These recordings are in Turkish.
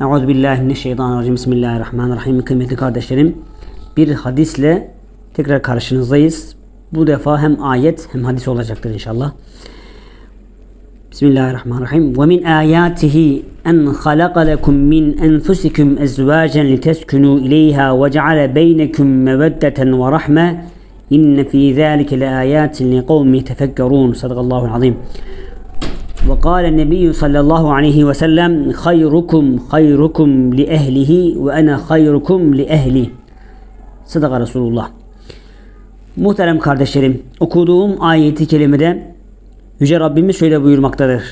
Euzu billahi mineşşeytanirracim. Bismillahirrahmanirrahim. Kıymetli kardeşlerim, bir hadisle tekrar karşınızdayız. Bu defa hem ayet hem hadis olacaktır inşallah. Bismillahirrahmanirrahim. Ve min ayatihi en halaka lekum min enfusikum ezvacan liteskunu ileyha ve ceale beynekum meveddeten ve rahme. İnne fi zalike leayatin liqavmin yetefekkerun. Sadakallahu azim. وقال النبي صلى الله عليه وسلم خيركم خيركم لأهله وأنا خيركم لأهلي Sadaka Resulullah. Muhterem kardeşlerim, okuduğum ayeti kerimede Yüce Rabbimiz şöyle buyurmaktadır.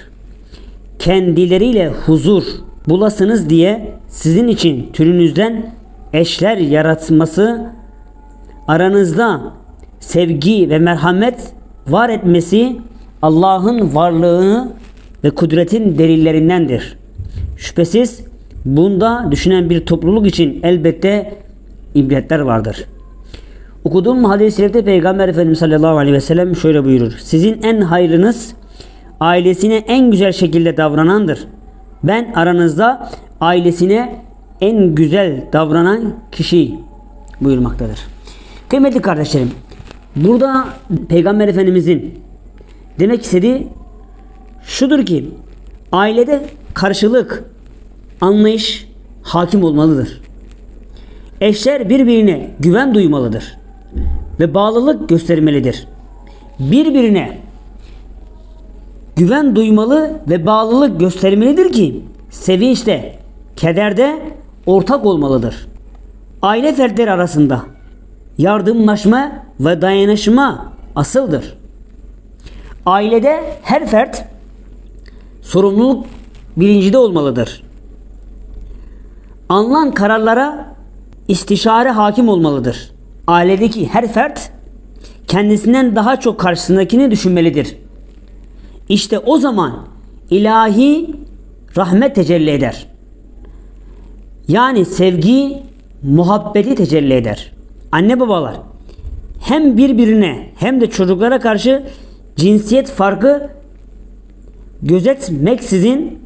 Kendileriyle huzur bulasınız diye sizin için türünüzden eşler yaratması, aranızda sevgi ve merhamet var etmesi Allah'ın varlığını ve kudretin delillerindendir. Şüphesiz bunda düşünen bir topluluk için elbette ibretler vardır. Okuduğum hadis-i şerifte Peygamber Efendimiz sallallahu aleyhi ve sellem şöyle buyurur. Sizin en hayrınız ailesine en güzel şekilde davranandır. Ben aranızda ailesine en güzel davranan kişi buyurmaktadır. Kıymetli kardeşlerim, burada Peygamber Efendimizin demek istediği şudur ki ailede karşılık, anlayış hakim olmalıdır. Eşler birbirine güven duymalıdır ve bağlılık göstermelidir. Birbirine güven duymalı ve bağlılık göstermelidir ki sevinçte, kederde ortak olmalıdır. Aile fertleri arasında yardımlaşma ve dayanışma asıldır. Ailede her fert sorumluluk bilincinde olmalıdır. Alınan kararlara istişare hakim olmalıdır. Ailedeki her fert kendisinden daha çok karşısındakini düşünmelidir. İşte o zaman ilahi rahmet tecelli eder. Yani sevgi, muhabbeti tecelli eder. Anne babalar hem birbirine hem de çocuklara karşı cinsiyet farkı gözetmeksizin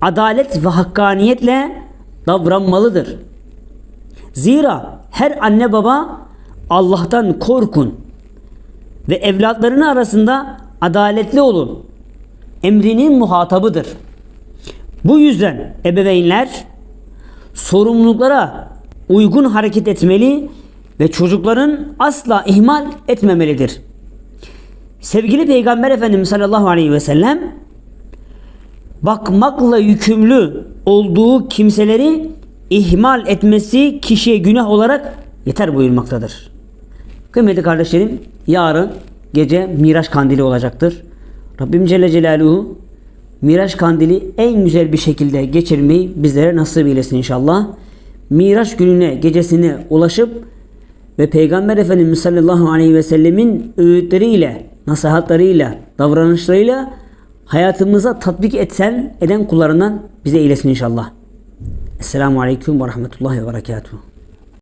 adalet ve hakkaniyetle davranmalıdır. Zira her anne baba Allah'tan korkun ve evlatlarının arasında adaletli olun. Emrinin muhatabıdır. Bu yüzden ebeveynler sorumluluklara uygun hareket etmeli ve çocukların asla ihmal etmemelidir. Sevgili Peygamber Efendimiz sallallahu aleyhi ve sellem bakmakla yükümlü olduğu kimseleri ihmal etmesi kişiye günah olarak yeter buyurmaktadır. Kıymetli kardeşlerim yarın gece Miraç kandili olacaktır. Rabbim Celle Celaluhu Miraç kandili en güzel bir şekilde geçirmeyi bizlere nasip eylesin inşallah. Miraç gününe gecesine ulaşıp ve Peygamber Efendimiz sallallahu aleyhi ve sellemin öğütleriyle, nasihatlarıyla, davranışlarıyla hayatımıza tatbik etsen eden kullarından bize eylesin inşallah. Esselamu Aleyküm ve Rahmetullahi ve Berekatuhu.